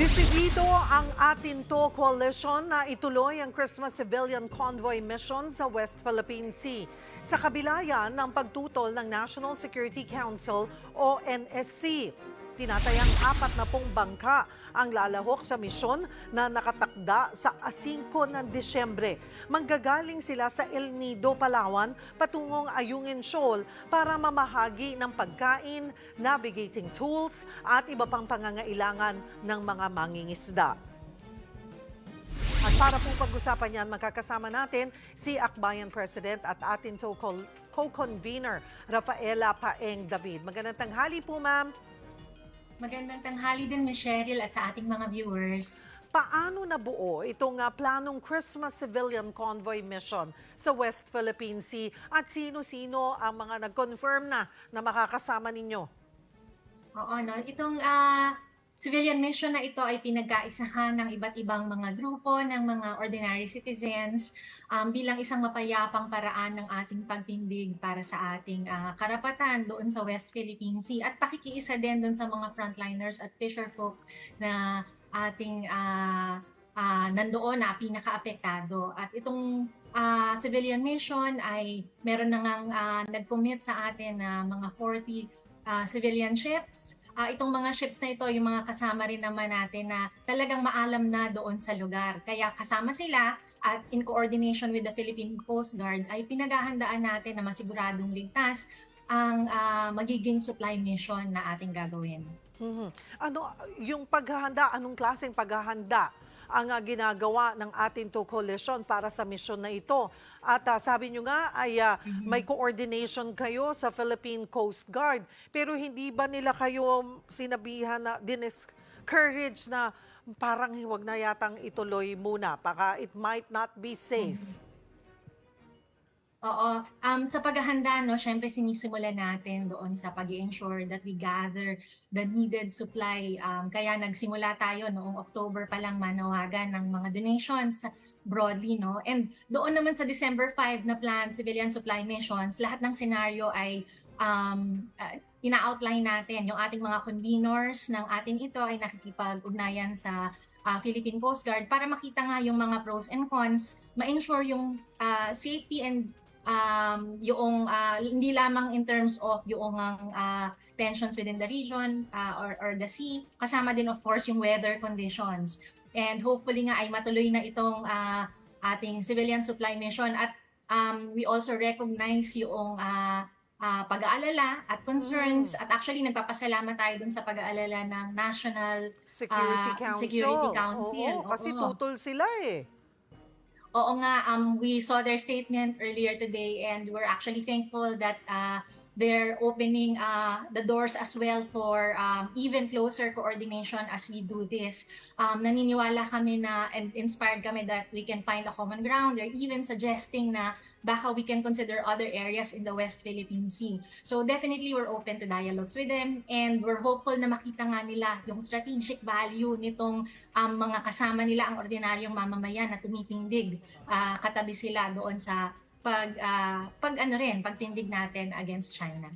Desidido ang atin to coalition na ituloy ang Christmas Civilian Convoy Mission sa West Philippine Sea. Sa kabila ng pagtutol ng National Security Council o NSC. Tinatayang apat na pong bangka ang lalahok sa misyon na nakatakda sa 5 ng Disyembre. Manggagaling sila sa El Nido, Palawan patungong Ayungin Shoal para mamahagi ng pagkain, navigating tools at iba pang pangangailangan ng mga mangingisda. At para pong pag-usapan yan, makakasama natin si Akbayan President at atin to co- co-convener Rafaela Paeng David. Magandang tanghali po, ma'am. Magandang tanghali din, Ms. Cheryl, at sa ating mga viewers. Paano nabuo itong ah, planong Christmas Civilian Convoy Mission sa West Philippine Sea at sino-sino ang mga nag-confirm na na makakasama ninyo? Oo, no? Itong ah, civilian mission na ito ay pinagkaisahan ng iba't ibang mga grupo ng mga ordinary citizens um, bilang isang mapayapang paraan ng ating pagtindig para sa ating ah, karapatan doon sa West Philippine Sea at pakikiisa din doon sa mga frontliners at fisherfolk na ating ah, ah, nandoon na pinaka-apektado. At itong ah, civilian mission ay meron na ngang ah, nag-commit sa atin na mga 40 ah, civilian ships. Ah, itong mga ships na ito, yung mga kasama rin naman natin na talagang maalam na doon sa lugar. Kaya kasama sila at in coordination with the Philippine Coast Guard ay pinaghahandaan natin na masiguradong ligtas ang ah, magiging supply mission na ating gagawin. Mhm. Ano yung paghahanda, anong klaseng paghahanda ang ah, ginagawa ng atin to coalition para sa misyon na ito? At ah, sabi nyo nga ay ah, may coordination kayo sa Philippine Coast Guard. Pero hindi ba nila kayo sinabihan na discourage na parang huwag na yatang ituloy muna baka it might not be safe? Oo. Um, sa paghahanda, no, syempre sinisimulan natin doon sa pag ensure that we gather the needed supply. Um, kaya nagsimula tayo noong October pa lang manawagan ng mga donations broadly. No? And doon naman sa December 5 na plan, civilian supply missions, lahat ng senaryo ay um, uh, ina-outline natin. Yung ating mga conveners ng atin ito ay nakikipag-ugnayan sa uh, Philippine Coast Guard para makita nga yung mga pros and cons, ma-ensure yung uh, safety and um, yung uh, hindi lamang in terms of yung uh, tensions within the region uh, or, or the sea, kasama din of course yung weather conditions. And hopefully nga ay matuloy na itong uh, ating civilian supply mission at um, we also recognize yung uh, uh, pag-aalala at concerns at actually nagpapasalamat tayo dun sa pag-aalala ng National Security Ah, Council. Security Council, Oo, kasi oo. tutol sila eh. Oo nga, um, we saw their statement earlier today and we're actually thankful that uh, they're opening uh, the doors as well for um, even closer coordination as we do this. Um, naniniwala kami na and inspired kami that we can find a common ground. They're even suggesting na baka we can consider other areas in the West Philippine Sea. So definitely we're open to dialogues with them and we're hopeful na makita nga nila yung strategic value nitong um, mga kasama nila ang ordinaryong mamamayan na tumitindig ah, katabi sila doon sa pag ah, pag ano rin pagtindig natin against China.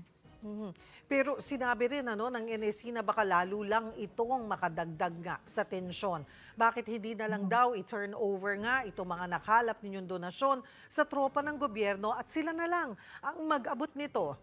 Mhm. Pero sinabi rin ano ng NSC na baka lalo lang itong makadagdag nga sa tensyon. Bakit hindi na lang daw i-turn over nga itong mga nakalap ninyong donasyon sa tropa ng gobyerno at sila na lang ang mag-abot nito?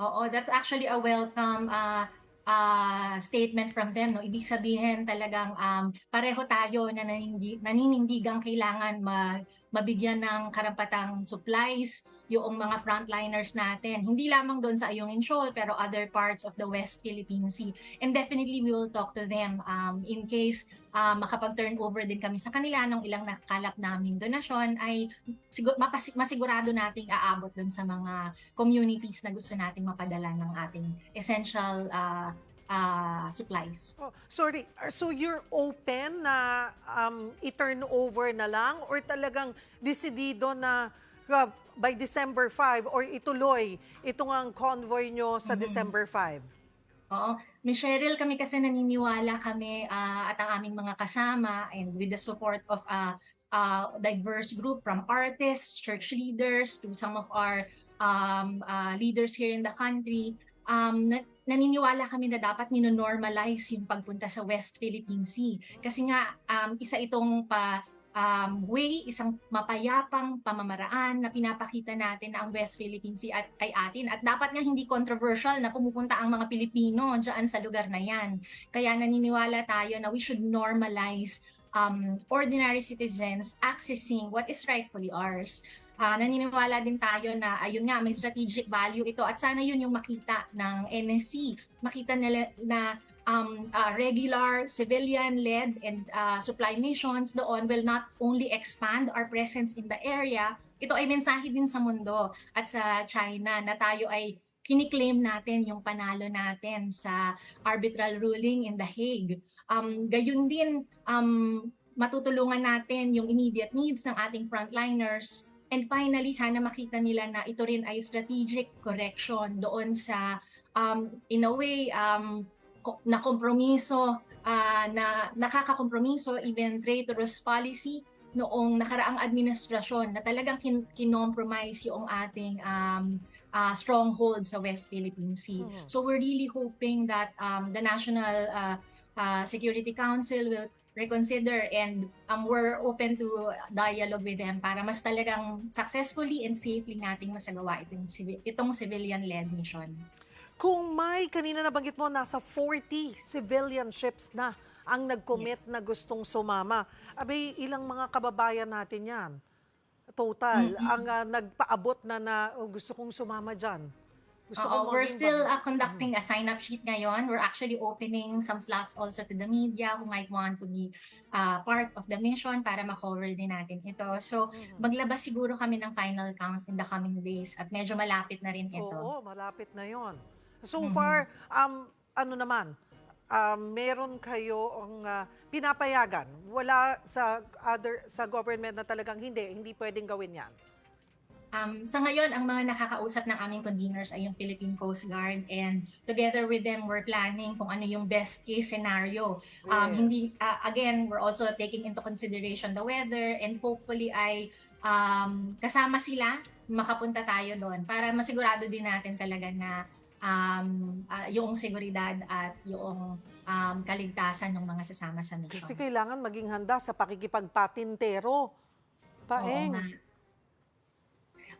Oo, that's actually a welcome uh, uh, statement from them. No? Ibig sabihin talagang um, pareho tayo na naninindigang kailangan mag, mabigyan ng karapatang supplies yung mga frontliners natin. Hindi lamang doon sa Ayungin Shoal, pero other parts of the West Philippine Sea. And definitely we will talk to them um, in case uh, makapag-turn over din kami sa kanila ng ilang nakalap naming donasyon ay sigur, mapasi- masigurado nating aabot doon sa mga communities na gusto nating mapadala ng ating essential uh, uh, supplies. Oh, sorry, uh, so you're open na um, i-turn over na lang or talagang desidido na uh, by December 5 or ituloy itong ang convoy nyo sa December 5? Oo. Miss Cheryl, kami kasi naniniwala kami ah, at ang aming mga kasama and with the support of a diverse group from artists, church leaders to some of our um, ah, leaders here in the country, um, na- naniniwala kami na dapat nino-normalize yung pagpunta sa West Philippine Sea. Kasi nga, um, isa itong pa, um, way, isang mapayapang pamamaraan na pinapakita natin na ang West Philippine Sea at, ay atin. At dapat nga hindi controversial na pumupunta ang mga Pilipino dyan sa lugar na yan. Kaya naniniwala tayo na we should normalize um, ordinary citizens accessing what is rightfully ours. Ah, naniniwala din tayo na ayun nga may strategic value ito at sana yun yung makita ng NSC makita nila na um, ah, regular civilian led and ah, supply missions doon will not only expand our presence in the area ito ay mensahe din sa mundo at sa China na tayo ay kiniklaim natin yung panalo natin sa arbitral ruling in The Hague. Um, gayun din, um, matutulungan natin yung immediate needs ng ating frontliners And finally, sana makita nila na ito rin ay strategic correction doon sa, um, in a way, um, na kompromiso, ah, na nakakakompromiso, even traitorous policy noong nakaraang administrasyon na talagang kin- kinompromise yung ating um, ah, stronghold sa West Philippine Sea. Mhm. So we're really hoping that um, the National uh, uh, Security Council will reconsider and um, we're open to dialogue with them para mas talagang successfully and safely nating masagawa itong, itong civilian-led mission. Kung may, kanina nabanggit mo, nasa 40 civilian ships na ang nag-commit na gustong sumama. Abay, ilang mga kababayan natin yan? Total, Mm-mm. ang ah, nagpaabot na na "Oh, gusto kong sumama dyan. Gusto Oo, we're still bang-" uh, conducting a sign-up sheet ngayon. We're actually opening some slots also to the media who might want to be uh, part of the mission para ma-cover din natin ito. So, Mhm. maglabas siguro kami ng final count in the coming days at medyo malapit na rin ito. Oo, malapit na yon. So Mhm. far, um, ano naman, um, meron kayo ang ah, pinapayagan. Wala sa other sa government na talagang hindi, hindi pwedeng gawin yan. Um, sa ngayon, ang mga nakakausap ng aming conveners ay yung Philippine Coast Guard and together with them, we're planning kung ano yung best case scenario. Um, Yes. hindi, uh, again, we're also taking into consideration the weather and hopefully ay um, kasama sila, makapunta tayo doon para masigurado din natin talaga na um, ah, yung seguridad at yung um, kaligtasan ng mga sasama sa mission. Kasi kailangan maging handa sa pakikipagpatintero. Paeng. Oo nga.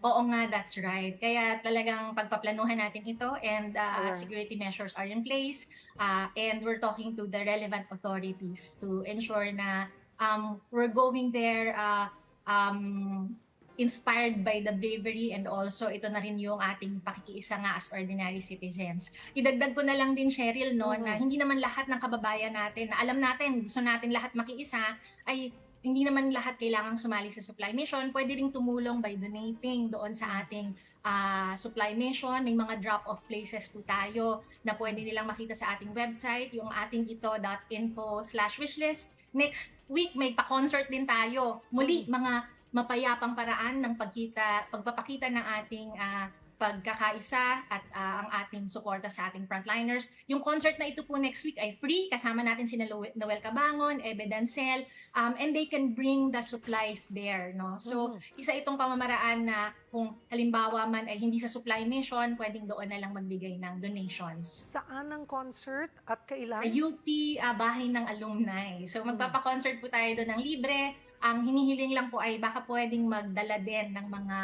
Oo nga, that's right. Kaya talagang pagpaplanuhan natin ito and uh, Ayan. security measures are in place uh, and we're talking to the relevant authorities to ensure na um, we're going there uh, um, inspired by the bravery and also ito na rin yung ating pakikiisa nga as ordinary citizens. Idagdag ko na lang din, Cheryl, no, Mhm. na hindi naman lahat ng kababayan natin, na alam natin, gusto natin lahat makiisa, ay hindi naman lahat kailangang sumali sa supply mission. Pwede ring tumulong by donating doon sa ating ah, supply mission. May mga drop-off places po tayo na pwede nilang makita sa ating website, yung ating ito.info slash wishlist. Next week, may pa-concert din tayo. Muli, mga mapayapang paraan ng pagkita, pagpapakita ng ating ah, pagkakaisa at ah, ang ating suporta sa ating frontliners. Yung concert na ito po next week ay free. Kasama natin si Noel Cabangon, Ebe Dancel, um, and they can bring the supplies there. No? So, Mhm. isa itong pamamaraan na kung halimbawa man ay hindi sa supply mission, pwedeng doon na lang magbigay ng donations. Saan ang concert at kailan? Sa UP, ah, Bahay ng Alumni. So magpapa-concert po tayo doon ng libre. Ang hinihiling lang po ay baka pwedeng magdala din ng mga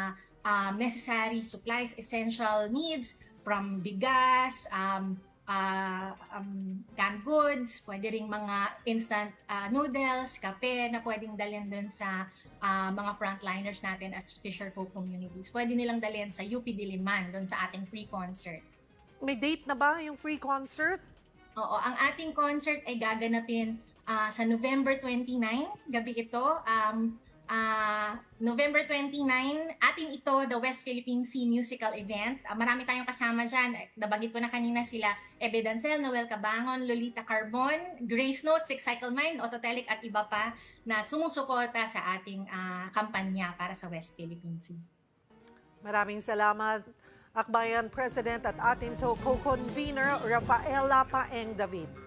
um, necessary supplies, essential needs from bigas, um, ah, um, canned goods, pwede ring mga instant ah, noodles, kape na pwedeng dalhin doon sa ah, mga frontliners natin at Fisher Folk communities. Pwede nilang dalhin sa UP Diliman doon sa ating free concert. May date na ba yung free concert? Oo, ang ating concert ay gaganapin ah, sa November 29, gabi ito. Um, ah, November 29, ating ito, the West Philippine Sea Musical Event. Ah, marami tayong kasama dyan. Eh, Nabanggit ko na kanina sila, Ebe Dancel, Noel Cabangon, Lolita Carbon, Grace Note, Six Cycle Mind, Autotelic at iba pa na sumusuporta sa ating ah, kampanya para sa West Philippine Sea. Maraming salamat. Akbayan President at atin to co-convener Rafaela Paeng David.